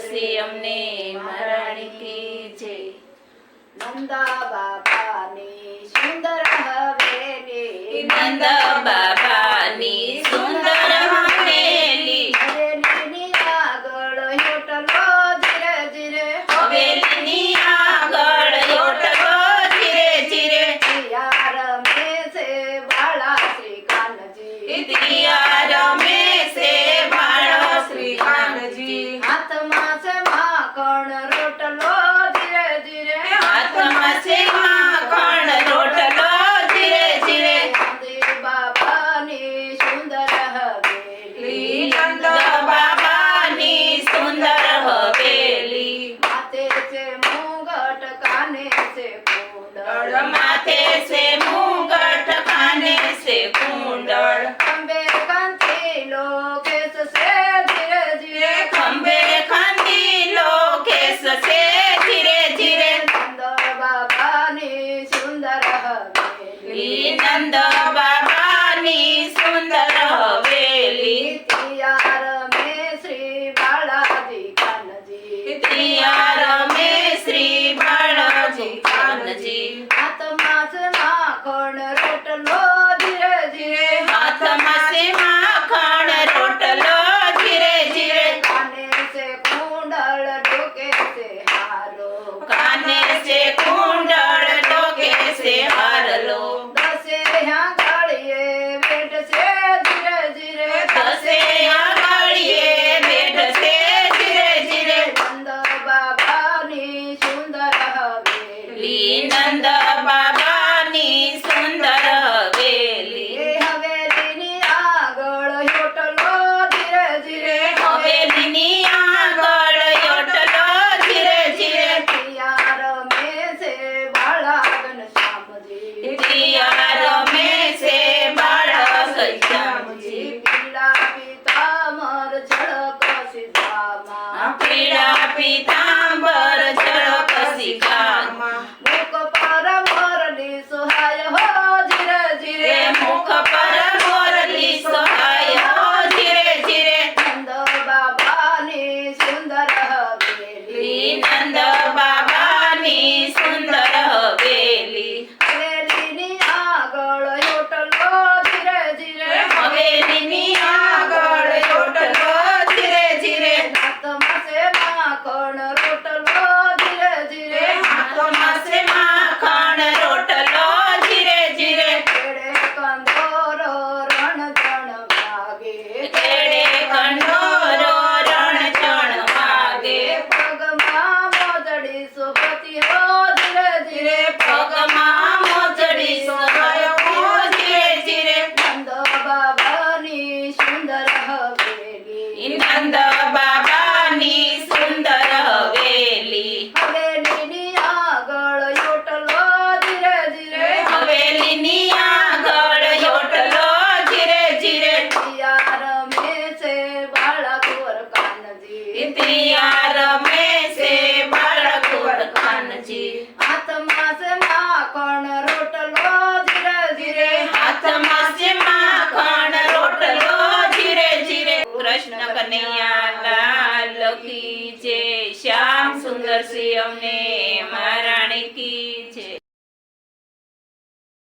શ્રી અમને મહારાણી કી જય. નંદા બાપાની સુંદર હવેલી. નંદા બાપાની સુંદર હવેલી. હવેલીની આગળ હોટલો ધીરે ધીરે. હવેલીની આગળ યોટલો ધીરે ધીરે. પિયા રમે છે બાળા શ્રી કાનજી દિયા રમે છે બાળ શ્રી કાનજી હાથમાં છે માખણ રોટલો ધીરે ધીરે હાથમાં છે માખણ રોટલો ધીરે ધીરે નંદી બાબાની સુંદર હવેલી નંદ બાબાની સુંદર હવેલી માથે છે મુગટ કાને છે કુંડળ માથે છે મુગટ કાને છે કુંડળ અંબે કંઠીલો કેસ છે ધીરે ધીરે ખંભે ખંડીલો કેસ છે ધીરે ધીરે નંદ બાબાની સુંદર હવેલી નંદ બાબાની સુંદર હવેલી તિયાર મે શ્રી બાળાજી કાનજી તિયાર મે શ્રી બાળજી કાનજી છે માખણ રોટલો ધીરે ધીરે હાથમાં છે માખણ રોટલો ધીરે ધીરે કાને છે કુંડળ ડોકે છે હારો કાને છે કુંડળ ડોકે છે હારલો દસે આંગળીએ બેઠ છે ધીરે ધીરે દસે આંગળીએ બેઠ છે ધીરે ધીરે નંદ બાબાની સુંદર હવેલી નંદ બાબાની સુંદર હવેલી હવેલીની આગળ હોટલો ધીરે ધીરે હવેલીની આગળ યોટલો ધીરે ધીરે. પિયા રમે છે બાળાગન શ્યામજી. તિયા રમે છે બાળક શ્યામજી. પીળા પિતામર ઝળક સીતામાં પીળા પીતાંબર ઝળક શિખામાં મુખ પર મોરલી સુહાય હો ધીરે રે ધીરે મુખ પર મોરલી સહાય હો ધીરે ધીરે નંદ બાબાની સુંદર હવેલી નંદ બાબાની સુંદર હવેલી હવેલીની આગળ હોટલો ધીરે ધીરે હવેલીની આગળ યોટલો ધીરે ધીરે હાથમાં છે માખણ રોટલો ધીરે ધીરે હાથમાં છે માખણ રોટલો ધીરે ધીરે કેળે કંદોરો રણ જણ વાગે કેડે કંડોરો રણ ચણ વાગે પગમાં મોજડી સુભતી હો ધીરે ધીરે પગમાં મોજડી સહાય હો ધીરે ધીરે નંદ બાબાની સુંદર હવેલી નંદ બાબાની સુંદર હવેલી હવેલીની આગળ યોટલો ધીરે ધીરે હવેલીની આગળ યોટલો ધીરે ધીરે પિયા રમે છે બાળકોર કાનજી તિયા રમે છે હાથમાં છે માખણ રોટલો ધીરે ધીરે હાથમાં છે માખણ રોટલો ધીરે ધીરે કૃષ્ણ કનૈયા લાલ કી છે શ્યામ સુંદર સિંહ અમને મહારાણી કી